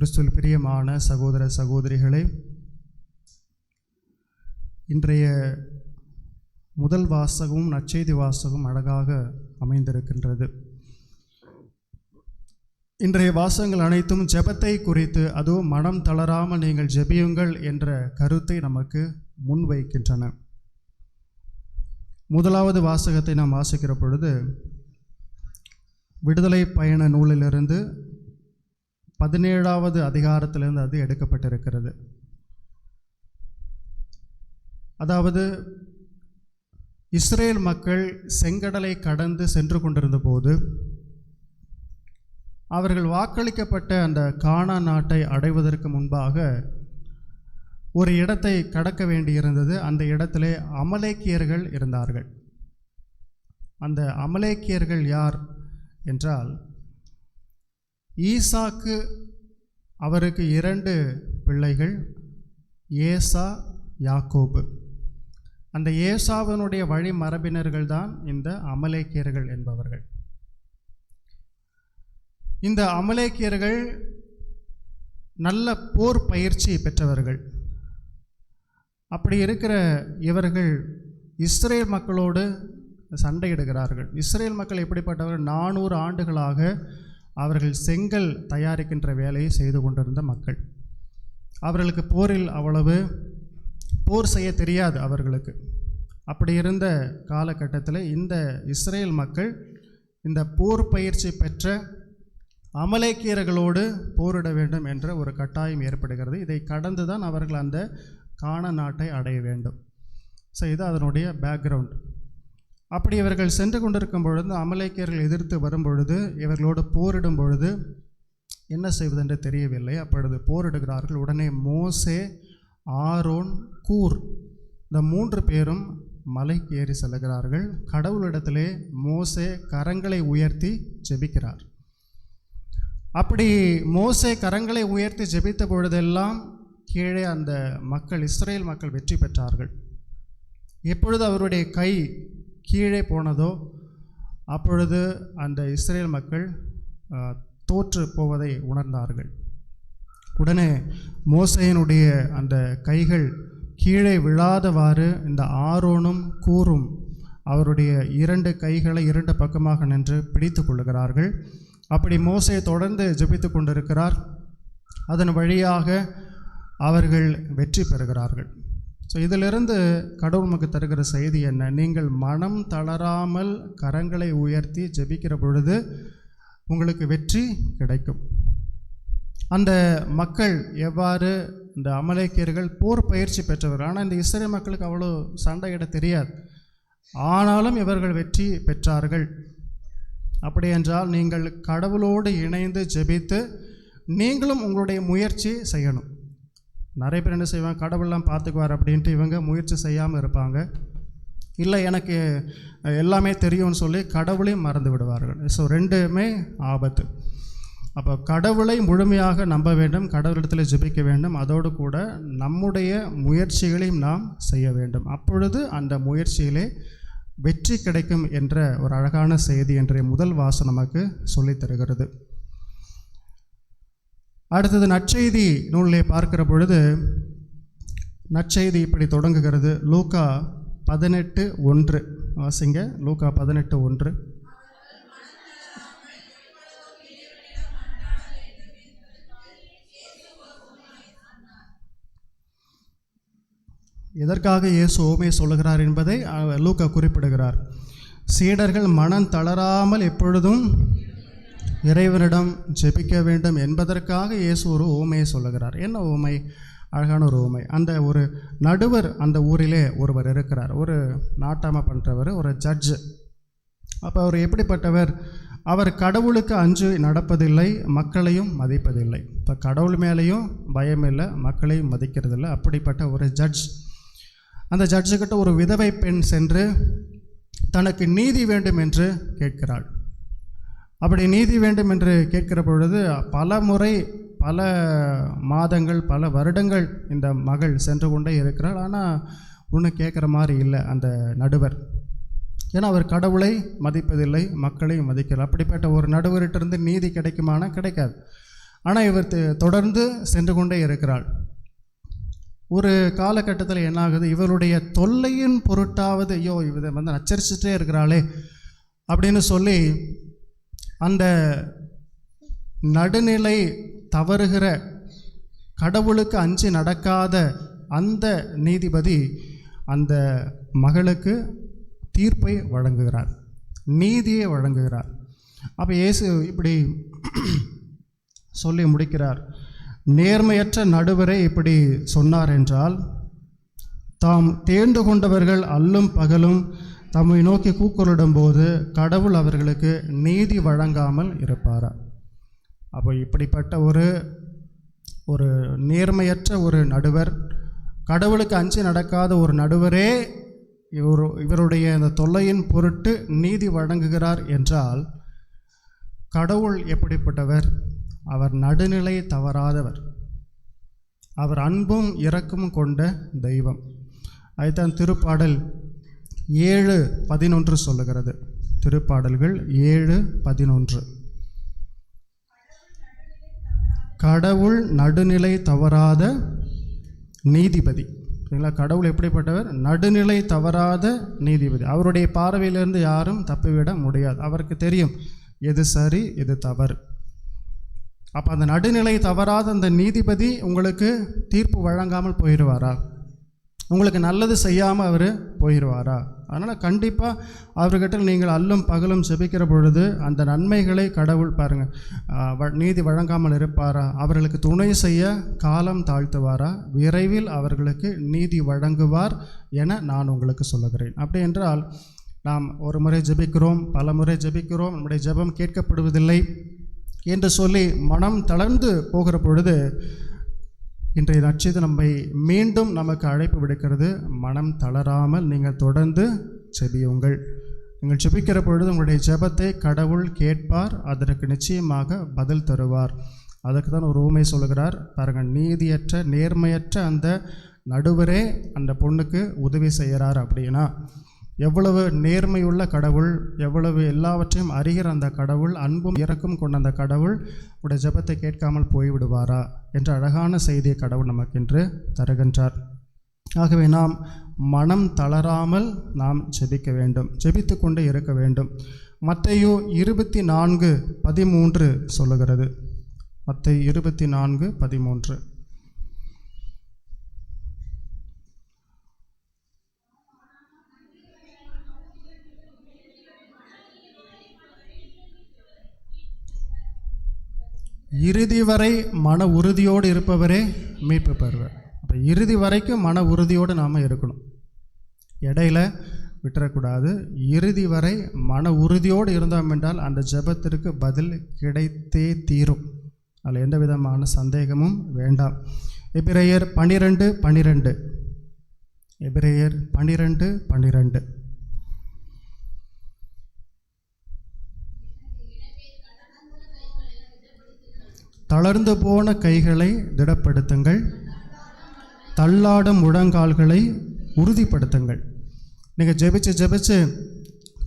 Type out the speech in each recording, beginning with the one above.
கிறிஸ்துவில் பிரியமான சகோதர சகோதரிகளே இன்றைய முதல் வாசகமும் நற்செய்தி வாசகம் அழகாக அமைந்திருக்கின்றது. இன்றைய வாசகங்கள் அனைத்தும் ஜெபத்தை குறித்து அதுவும் மனம் தளராமல் நீங்கள் ஜெபியுங்கள் என்ற கருத்தை நமக்கு முன்வைக்கின்றன முதலாவது வாசகத்தை நாம் வாசிக்கிற பொழுது விடுதலை பயண நூலிலிருந்து பதினேழாவது அதிகாரத்திலிருந்து அது எடுக்கப்பட்டிருக்கிறது. அதாவது இஸ்ரேல் மக்கள் செங்கடலை கடந்து சென்று கொண்டிருந்த போது அவர்கள் வாக்களிக்கப்பட்ட அந்த கானா நாட்டை அடைவதற்கு முன்பாக ஒரு இடத்தை கடக்க வேண்டியிருந்தது. அந்த இடத்திலே அமலேக்கியர்கள் இருந்தார்கள். அந்த அமலேக்கியர்கள் யார் என்றால் ஈசாக்கு அவருக்கு இரண்டு பிள்ளைகள் ஏசா யாக்கோபு. அந்த ஏசாவினுடைய வழி மரபினர்கள் தான் இந்த அமலேக்கியர்கள் என்பவர்கள். இந்த அமலேக்கியர்கள் நல்ல போர் பயிற்சி பெற்றவர்கள். அப்படி இருக்கிற இவர்கள் இஸ்ரேல் மக்களோடு சண்டையிடுகிறார்கள். இஸ்ரேல் மக்கள் எப்படிப்பட்டவர்கள்? நானூறு ஆண்டுகளாக அவர்கள் செங்கல் தயாரிக்கின்ற வேலையை செய்து கொண்டிருந்த மக்கள். அவர்களுக்கு போரில் அவ்வளவு போர் செய்ய தெரியாது அவர்களுக்கு. அப்படி இருந்த காலகட்டத்தில் இந்த இஸ்ரேல் மக்கள் இந்த போர் பயிற்சி பெற்ற அமலேக்கியர்களோடு போரிட வேண்டும் என்ற ஒரு கட்டாயம் ஏற்படுகிறது. இதை கடந்து தான் அவர்கள் அந்த காண நாட்டை அடைய வேண்டும். ஸோ இது அதனுடைய பேக்ரவுண்ட் அப்படி இவர்கள் சென்று கொண்டிருக்கும் பொழுது அமலேக்கியர்கள் எதிர்த்து வரும் பொழுது இவர்களோடு போரிடும் பொழுது என்ன செய்வதென்று தெரியவில்லை. அப்பொழுது போரிடுகிறார்கள். உடனே மோசே ஆரோன் கூர் இந்த மூன்று பேரும் மலைக்கு ஏறி செல்லுகிறார்கள் கடவுளிடத்திலே மோசே கரங்களை உயர்த்தி ஜெபிக்கிறார். அப்படி மோசே கரங்களை உயர்த்தி ஜெபித்த பொழுதெல்லாம் கீழே அந்த மக்கள் இஸ்ரேல் மக்கள் வெற்றி பெற்றார்கள். எப்பொழுது அவருடைய கை கீழே போனதோ அப்பொழுது அந்த இஸ்ரேல் மக்கள் தோற்று போவதை உணர்ந்தார்கள். உடனே மோசையினுடைய அந்த கைகள் கீழே விழாதவாறு இந்த ஆரோனும் கூறும் அவருடைய இரண்டு கைகளை இரண்டு பக்கமாக நின்று பிடித்து கொள்ளுகிறார்கள். அப்படி மோசை தொடர்ந்து ஜபித்து கொண்டிருக்கிறார். அதன் வழியாக அவர்கள் வெற்றி பெறுகிறார்கள். ஸோ இதிலிருந்து கடவுள் நமக்கு தருகிற செய்தி என்ன? நீங்கள் மனம் தளராமல் கரங்களை உயர்த்தி ஜெபிக்கிற பொழுது உங்களுக்கு வெற்றி கிடைக்கும். அந்த மக்கள் எவ்வாறு இந்த அமலேக்கியர்கள் போர் பயிற்சி பெற்றவர்கள் ஆனால் இந்த இஸ்ரேல் மக்களுக்கு அவ்வளோ சண்டையிட தெரியாது. ஆனாலும் இவர்கள் வெற்றி பெற்றார்கள். அப்படி என்றால் நீங்கள் கடவுளோடு இணைந்து ஜெபித்து நீங்களும் உங்களுடைய முயற்சி செய்யணும். நிறைய பேர் என்ன செய்வாங்க கடவுள்லாம் பார்த்துக்குவார் அப்படின்ட்டு இவங்க முயற்சி செய்யாமல் இருப்பாங்க. இல்லை எனக்கு எல்லாமே தெரியும்னு சொல்லி கடவுளையும் மறந்து விடுவார்கள். ஸோ ரெண்டுமே ஆபத்து. அப்போ கடவுளை முழுமையாக நம்ப வேண்டும் கடவுளிடத்தில் ஜெபிக்க வேண்டும். அதோடு கூட நம்முடைய முயற்சிகளையும் நாம் செய்ய வேண்டும். அப்பொழுது அந்த முயற்சியிலே வெற்றி கிடைக்கும் என்ற ஒரு அழகான செய்தி என்ற முதல் வாசம் நமக்கு சொல்லித் தருகிறது. அடுத்தது நற்செய்தி நூலிலே பார்க்கிற பொழுது நற்செய்தி இப்படி தொடங்குகிறது. லூக்கா பதினெட்டு ஒன்று. வாசிங்க. லூக்கா பதினெட்டு ஒன்று. எதற்காக இயேசு ஓமை சொல்லுகிறார் என்பதை லூக்கா குறிப்பிடுகிறார். சீடர்கள் மனம் தளராமல் எப்பொழுதும் இறைவனிடம் ஜெபிக்க வேண்டும் என்பதற்காக இயேசு ஒரு ஊமையை சொல்லுகிறார். என்ன ஓமை அழகான ஒரு ஊமை அந்த ஒரு நடுவர் அந்த ஊரிலே ஒருவர் இருக்கிறார். ஒரு நாட்டாம பண்ணுறவர் ஒரு ஜட்ஜு அப்போ அவர் எப்படிப்பட்டவர்? அவர் கடவுளுக்கு அஞ்சு நடப்பதில்லை மக்களையும் மதிப்பதில்லை. இப்போ கடவுள் மேலேயும் பயம் இல்லை மக்களையும் மதிக்கிறதில்லை. அப்படிப்பட்ட ஒரு ஜட்ஜ் அந்த ஜட்ஜுக்கிட்ட ஒரு விதவை பெண் சென்று தனக்கு நீதி வேண்டும் என்று கேட்கிறாள். அப்படி நீதி வேண்டும் என்று கேட்கிற பொழுது பல முறை பல மாதங்கள் பல வருடங்கள் இந்த மகள் சென்று கொண்டே இருக்கிறாள். ஆனால் ஒன்றும் கேட்குற மாதிரி இல்லை அந்த நடுவர். ஏன்னா அவர் கடவுளை மதிப்பதில்லை மக்களையும் மதிக்கிறார் அப்படிப்பட்ட ஒரு நடுவர்கிட்டருந்து நீதி கிடைக்குமானா கிடைக்காது. ஆனால் இவர் தொடர்ந்து சென்று கொண்டே இருக்கிறாள். ஒரு காலகட்டத்தில் என்ன ஆகுது? இவருடைய தொல்லையின் பொருட்டாவது ஐயோ இவரை வந்து நச்சரிச்சுட்டே இருக்கிறாளே அப்படின்னு சொல்லி அந்த நடுநிலை தவறுகிற கடவுளுக்கு அஞ்சு நடக்காத அந்த நீதிபதி அந்த மகளுக்கு தீர்ப்பை வழங்குகிறார் நீதியை வழங்குகிறார். அப்போ இயேசு இப்படி சொல்லி முடிக்கிறார். நேர்மையற்ற நடுவரை இப்படி சொன்னார் என்றால் தாம் தேர்ந்து கொண்டவர்கள் அல்லும் பகலும் தம்மை நோக்கி கூக்குரலிடும்போது கடவுள் அவர்களுக்கு நீதி வழங்காமல் இருப்பாரா? அப்போ இப்படிப்பட்ட ஒரு ஒரு நேர்மையற்ற ஒரு நடுவர் கடவுளுக்கு அஞ்சு நடக்காத ஒரு நடுவரே இவர் இவருடைய இந்த தொல்லையின் பொருட்டு நீதி வழங்குகிறார் என்றால் கடவுள் எப்படிப்பட்டவர்? அவர் நடுநிலை தவறாதவர். அவர் அன்பும் இரக்கமும் கொண்ட தெய்வம். அதுதான் திருப்பாடல். ஏழு பதினொன்று சொல்லுகிறது. திருப்பாடல்கள் ஏழு பதினொன்று. கடவுள் நடுநிலை தவறாத நீதிபதி. சரிங்களா கடவுள் எப்படிப்பட்டவர்? நடுநிலை தவறாத நீதிபதி. அவருடைய பார்வையிலிருந்து யாரும் தப்பிவிட முடியாது. அவருக்கு தெரியும் எது சரி எது தவறு. அப்போ அந்த நடுநிலை தவறாத அந்த நீதிபதி உங்களுக்கு தீர்ப்பு வழங்காமல் போயிடுவாரா? உங்களுக்கு நல்லது செய்யாமல் அவர் போயிடுவாரா அதனால் கண்டிப்பாக அவர்கிட்ட நீங்கள் அல்லும் பகலும் செபிக்கிற பொழுது அந்த நன்மைகளை கடவுள் பாருங்கள் நீதி வழங்காமல் இருப்பாரா? அவர்களுக்கு துணை செய்ய காலம் தாழ்த்துவாரா? விரைவில் அவர்களுக்கு நீதி வழங்குவார் என நான் உங்களுக்கு சொல்லுகிறேன். அப்படி என்றால் நாம் ஒரு முறை ஜெபிக்கிறோம் பல முறை ஜெபிக்கிறோம் நம்முடைய ஜெபம் கேட்கப்படுவதில்லை என்று சொல்லி மனம் தளர்ந்து போகிற பொழுது இன்றைய நட்சத்திரம் நம்மை மீண்டும் நமக்கு அழைப்பு விடுக்கிறது. மனம் தளராமல் நீங்கள் தொடர்ந்து செபியுங்கள். நீங்கள் செபிக்கிற பொழுது உங்களுடைய ஜெபத்தை கடவுள் கேட்பார் அதற்கு நிச்சயமாக பதில் தருவார். அதுக்கு தான் ஒரு ஊமை சொல்லுகிறார். பாருங்கள் நீதியற்ற நேர்மையற்ற அந்த நடுவரே அந்த பொண்ணுக்கு உதவி செய்கிறார் அப்படின்னா எவ்வளவு நேர்மையுள்ள கடவுள் எவ்வளவு எல்லாவற்றையும் அறிகிற அந்த கடவுள் அன்பும் இறக்கும் கொண்ட அந்த கடவுள் உடைய ஜெபத்தை கேட்காமல் போய்விடுவாரா என்ற அழகான செய்தியை கடவுள் நமக்கென்று தருகின்றார். ஆகவே நாம் மனம் தளராமல் நாம் ஜெபிக்க வேண்டும் ஜெபித்து கொண்டே இருக்க வேண்டும். மத்தையோ இருபத்தி நான்கு பதிமூன்று சொல்லுகிறது. மத்தை இருபத்தி நான்கு பதிமூன்று. இறுதி வரை மன உறுதியோடு இருப்பவரே மீட்பு பெறுவர். அப்போ இறுதி வரைக்கும் மன உறுதியோடு நாம் இருக்கணும். இடையில விட்டுறக்கூடாது. இறுதி வரை மன உறுதியோடு இருந்தோம் என்றால் அந்த ஜெபத்திற்கு பதில் கிடைத்தே தீரும். அதில் எந்த விதமான சந்தேகமும் வேண்டாம். எபிரேயர் பன்னிரெண்டு பன்னிரெண்டு. எபிரேயர் பன்னிரெண்டு பன்னிரெண்டு. தளர்ந்து போன கைகளை திடப்படுத்துங்கள். தள்ளாடும் முழங்கால்களை உறுதிப்படுத்துங்கள். நீங்கள் ஜெபிச்சு ஜெபிச்சு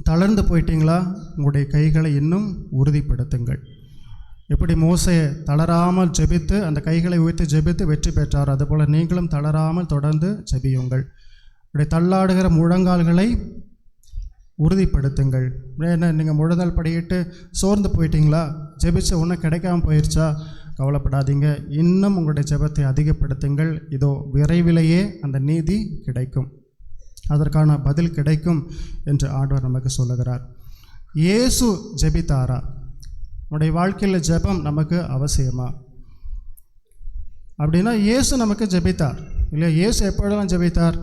தளர்ந்து போயிட்டீங்களா? உங்களுடைய கைகளை இன்னும் உறுதிப்படுத்துங்கள். எப்படி மோசை தளராமல் ஜெபித்து அந்த கைகளை உயர்த்தி ஜெபித்து வெற்றி பெற்றார் அதுபோல் நீங்களும் தளராமல் தொடர்ந்து ஜெபியுங்கள். இப்படி தள்ளாடுகிற முழங்கால்களை உறுதிப்படுத்துங்கள். என்ன நீங்கள் முழுதல் படியிட்டு சோர்ந்து போயிட்டீங்களா? ஜெபிச்ச ஒன்றும் கிடைக்காம போயிடுச்சா கவலைப்படாதீங்க. இன்னும் உங்களுடைய ஜெபத்தை அதிகப்படுத்துங்கள். இதோ விரைவிலேயே அந்த நீதி கிடைக்கும். அதற்கான பதில் கிடைக்கும் என்று ஆண்டவர் நமக்கு சொல்லுகிறார். இயேசு ஜெபித்தாரா? உடைய வாழ்க்கையில் ஜெபம் நமக்கு அவசியமா? அப்படின்னா இயேசு நமக்கு ஜெபித்தார். இல்லையா? இயேசு எப்பொழுதெல்லாம் ஜெபித்தார்?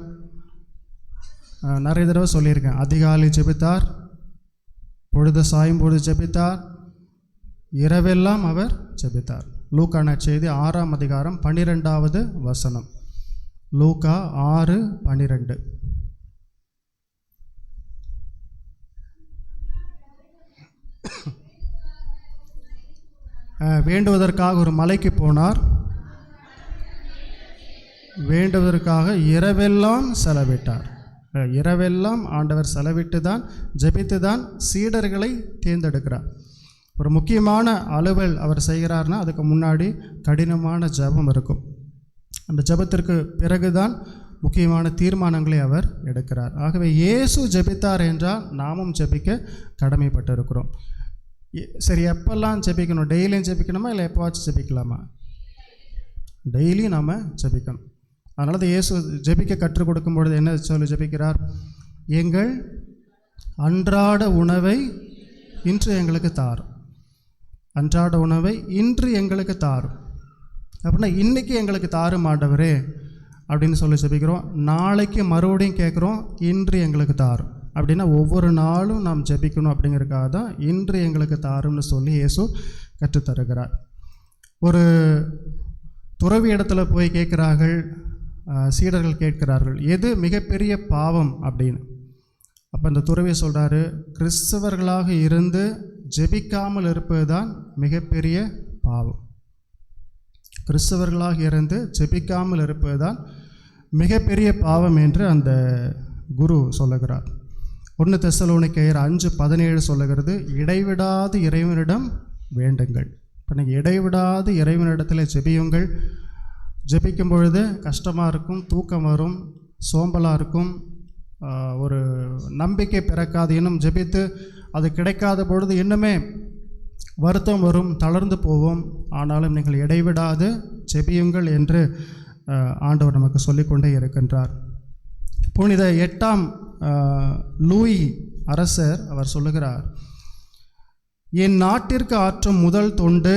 நிறைய தடவை சொல்லியிருக்கேன். அதிகாலை ஜெபித்தார் பொழுது சாயும் பொழுது ஜெபித்தார் இரவெல்லாம் அவர் ஜெபித்தார். லூக்கான செய்தி ஆறாம் அதிகாரம் பன்னிரெண்டாவது வசனம். லூக்கா ஆறு பன்னிரெண்டு. வேண்டுவதற்காக ஒரு மலைக்கு போனார். வேண்டுவதற்காக இரவெல்லாம் செலவிட்டார். இரவெல்லாம் ஆண்டவர் செலவிட்டு தான் ஜபித்து தான் சீடர்களை தேர்ந்தெடுக்கிறார். ஒரு முக்கியமான அலுவல் அவர் செய்கிறார்னா அதுக்கு முன்னாடி கடினமான ஜெபம் இருக்கும். அந்த ஜெபத்திற்கு பிறகுதான் முக்கியமான தீர்மானங்களை அவர் எடுக்கிறார். ஆகவே இயேசு ஜெபித்தார் என்றால் நாமும் ஜெபிக்க கடமைப்பட்டிருக்கிறோம். எ- சரி எப்பெல்லாம் ஜெபிக்கணும்? டெய்லியும் ஜெபிக்கணுமா இல்லை எப்போவாச்சும் ஜெபிக்கலாமா? டெய்லியும் நாம் ஜெபிக்கணும். அதனால தான் இயேசு ஜெபிக்க கற்றுக் கொடுக்கும் பொழுது என்ன சொல்லி ஜெபிக்கிறார்? எங்கள் அன்றாட உணவை இன்று எங்களுக்கு தாரும். அன்றாட உணவை இன்று எங்களுக்கு தாரும். அப்படின்னா இன்றைக்கி எங்களுக்கு தாரும் ஆண்டவரே அப்படின்னு சொல்லி ஜெபிக்கிறோம். நாளைக்கு மறுபடியும் கேட்குறோம் இன்று எங்களுக்கு தாரும். அப்படின்னா ஒவ்வொரு நாளும் நாம் ஜெபிக்கணும் அப்படிங்கிறதுக்காக தான் இன்று எங்களுக்கு தாரும்னு சொல்லி இயேசு கற்றுத்தருகிறார். ஒரு துறவி இடத்துல போய் கேட்குறார்கள் சீடர்கள் கேட்கிறார்கள் எது மிகப்பெரிய பாவம்? அப்படின்னு. அப்போ இந்த துறவி சொல்கிறாரு கிறிஸ்தவர்களாக இருந்து ஜெபிக்காமல் இருப்பது தான் மிகப்பெரிய பாவம். கிறிஸ்தவர்களாக இருந்து ஜெபிக்காமல் இருப்பது தான் மிகப்பெரிய பாவம் என்று அந்த குரு சொல்லுகிறார். ஒன்று தெசலோனிக்கையர் அஞ்சு பதினேழு சொல்லுகிறது இடைவிடாது இறைவனிடம் வேண்டுங்கள். இப்போ நீங்கள் இடைவிடாது இறைவனிடத்தில் ஜெபியுங்கள். ஜெபிக்கும் பொழுது கஷ்டமாக இருக்கும் தூக்கம் வரும் சோம்பலாக இருக்கும் ஒரு நம்பிக்கை பிறக்காது. இன்னும் ஜெபித்து அது கிடைக்காத பொழுது இன்னுமே வருத்தம் வரும் தளர்ந்து போவோம். ஆனாலும் நீங்கள் இடைவிடாது ஜெபியுங்கள் என்று ஆண்டவர் நமக்கு சொல்லிக்கொண்டே இருக்கின்றார். புனித எட்டாம் லூயி அரசர் அவர் சொல்லுகிறார் என் நாட்டிற்கு ஆற்றும் முதல் தொண்டு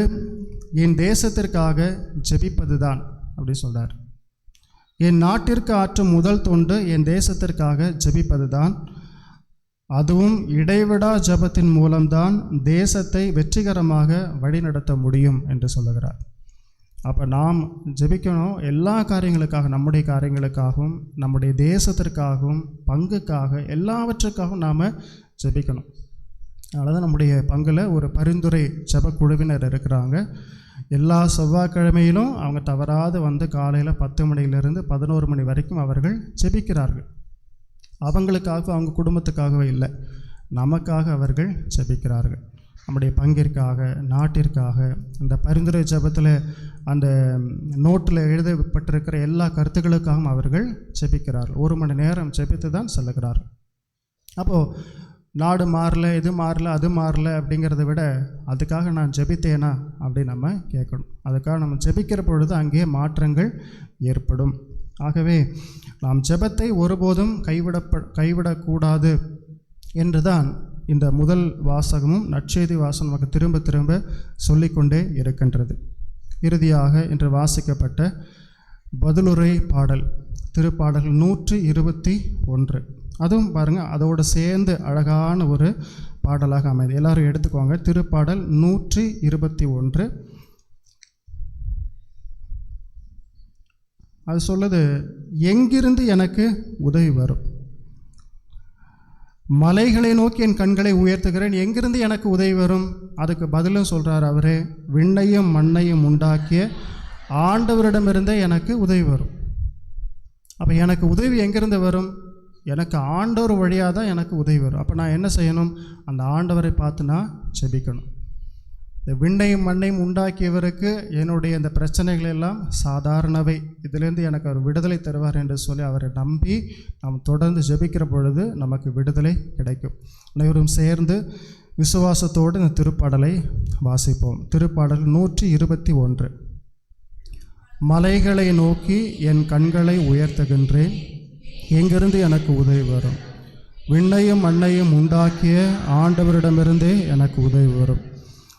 என் தேசத்திற்காக ஜெபிப்பதுதான் அப்படி சொல்றார். என் நாட்டிற்கு ஆற்றும் முதல் தொண்டு என் தேசத்திற்காக ஜெபிப்பதுதான் அதுவும் இடைவிடா ஜெபத்தின் மூலம்தான் தேசத்தை வெற்றிகரமாக வழிநடத்த முடியும் என்று சொல்லுகிறார். அப்போ நாம் ஜெபிக்கணும் எல்லா காரியங்களுக்காக நம்முடைய காரியங்களுக்காகவும் நம்முடைய தேசத்திற்காகவும் பங்குக்காக எல்லாவற்றுக்காகவும் நாம் ஜெபிக்கணும். அதனால தான் நம்முடைய பங்கில் ஒரு பரிந்துரை ஜெப குழுவினர் இருக்கிறாங்க. எல்லா செவ்வாய்க்கிழமையிலும் அவங்க தவறாது வந்து காலையில் பத்து மணியிலிருந்து பதினோரு மணி வரைக்கும் அவர்கள் ஜெபிக்கிறார்கள். அவங்களுக்காக அவங்க குடும்பத்துக்காகவே இல்லை. நமக்காக அவர்கள் ஜெபிக்கிறார்கள். நம்முடைய பங்கிற்காக நாட்டிற்காக அந்த பரிந்துரை ஜெபத்தில் அந்த நோட்டில் எழுதப்பட்டிருக்கிற எல்லா கருத்துக்களுக்காகவும் அவர்கள் ஜெபிக்கிறார்கள். ஒரு மணி நேரம் ஜெபித்து தான் செல்லுகிறார்கள். அப்போது நாடு மாறல இது மாறல அது மாறல அப்படிங்கிறத விட அதுக்காக நான் ஜெபித்தேனா? அப்படின்னு நம்ம கேட்கணும். அதுக்காக நம்ம ஜெபிக்கிற பொழுது அங்கே மாற்றங்கள் ஏற்படும். ஆகவே நாம் ஜெபத்தை ஒருபோதும் கைவிடப்ப கைவிடக்கூடாது என்றுதான் இந்த முதல் வாசகமும் நற்செய்தி வாசகம் நமக்கு திரும்ப திரும்ப சொல்லிக்கொண்டே இருக்கின்றது. இறுதியாக இன்று வாசிக்கப்பட்ட பதிலுரை பாடல் திருப்பாடல் நூற்றி இருபத்தி ஒன்று. அதுவும் பாருங்கள் அதோடு சேர்ந்து அழகான ஒரு பாடலாக அமைது. எல்லோரும் எடுத்துக்கோங்க. திருப்பாடல் நூற்றி இருபத்தி ஒன்று. அது சொல்லுது எங்கிருந்து எனக்கு உதவி வரும்? மலைகளை நோக்கி என் கண்களை உயர்த்துகிறேன். எங்கிருந்து எனக்கு உதவி வரும்? அதுக்கு பதிலும் சொல்கிறார் அவரே விண்ணையும் மண்ணையும் உண்டாக்கிய ஆண்டவரிடமிருந்தே எனக்கு உதவி வரும். அப்போ எனக்கு உதவி எங்கிருந்து வரும்? எனக்கு ஆண்டவர் வழியாக தான் எனக்கு உதவி வரும். அப்போ நான் என்ன செய்யணும்? அந்த ஆண்டவரை பார்த்து நான் செபிக்கணும் இந்த விண்ணையும் மண்ணையும் உண்டாக்கியவருக்கு என்னுடைய இந்த பிரச்சனைகள் எல்லாம் சாதாரணவை. இதிலிருந்து எனக்கு அவர் விடுதலை தருவார் என்று சொல்லி அவரை நம்பி நாம் தொடர்ந்து ஜெபிக்கிற பொழுது நமக்கு விடுதலை கிடைக்கும். அனைவரும் சேர்ந்து விசுவாசத்தோடு இந்த திருப்பாடலை வாசிப்போம். திருப்பாடல் நூற்றி இருபத்தி ஒன்று. மலைகளை நோக்கி என் கண்களை உயர்த்துகின்றேன். எங்கிருந்து எனக்கு உதவி வரும். விண்ணையும் மண்ணையும் உண்டாக்கிய ஆண்டவரிடமிருந்தே எனக்கு உதவி வரும்.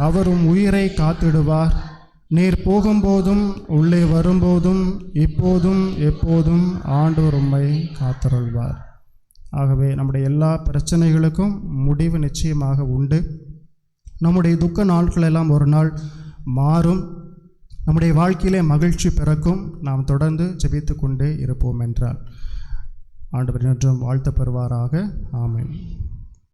அவரும் உயிரை காத்திடுவார். நீர் போகும்போதும் உள்ளே வரும்போதும் இப்போதும் எப்போதும் ஆண்டவர் உம்மை காத்தருள்வார். ஆகவே நம்முடைய எல்லா பிரச்சனைகளுக்கும் முடிவு நிச்சயமாக உண்டு. நம்முடைய துக்க நாட்கள் எல்லாம் ஒரு நாள் மாறும். நம்முடைய வாழ்க்கையிலே மகிழ்ச்சி பிறக்கும். நாம் தொடர்ந்து ஜெபித்து கொண்டே இருப்போம் என்றால் ஆண்டவர் என்றும் வாழ்த்து பெறுவாராக ஆமேன்.